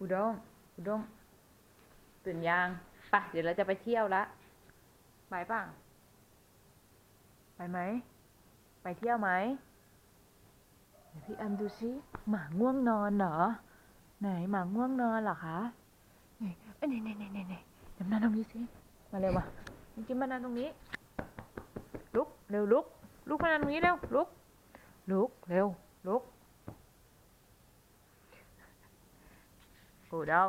อุด้งอุด้งตื่นยังปะเดี๋ยวเราจะไปเที่ยวละไปป่ะไปไหม ไปเที่ยวไหมเดี๋ยวพี่อัมดูซิหมาง่วงนอนเหรอ ไหนหมาง่วงนอนเหรอคะไหนเอ้ยไหนไหนไหนไหนไหนเดี๋ยมานั่งตรงนี้สิมาเร็วมากินมานั่งตรงนี้ ลุกเร็วลุกลุกมานั่งตรงนี้เร็วลุกลุกเร็ว ลุกอูด้ง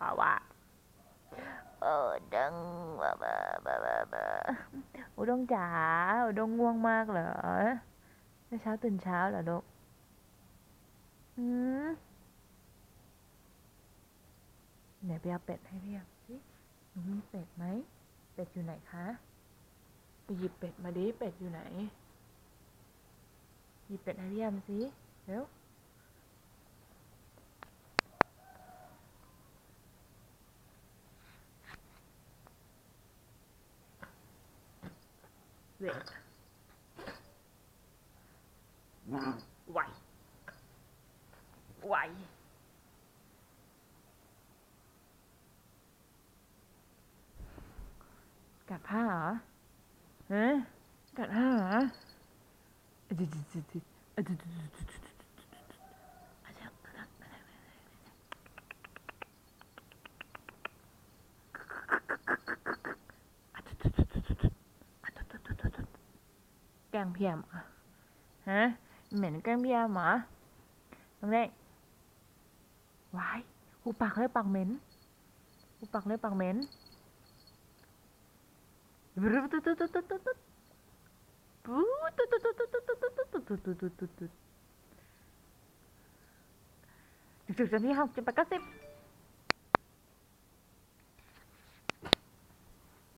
อาวะเออดังบ้าบ้าบ้าบ้าบ้าอูด้งจ๋าอูด้งง่วงมากเหรอเมื่อเช้าตื่นเช้าเหรอลูกอืมไหนไปเอาเป็ดให้พี่ยมสิหนูมีเป็ดไหม เป็ดอยู่ไหนคะไปหยิบเป็ดมาดิ เป็ดอยู่ไหน หยิบเป็ดให้พี่ยมสิ เร็วเว ฮะกัดผ้าเหรออะดึดดึดดึดดึดอะดึดดึดดึดดึดดึดดึดอะเดี๋ยวกระดักกระดักกระดักอะดึดดึดดึดดึดดึดอะดึดดึดดึดดึดดึด แกงเพียมเหรอฮะเหม็นแกงเพียมหรอตรงนี้วายหูปากเลยปากเหม็นหูปากเลยปากเหม็นจุดๆนี้ห้องจะไปกระซิบ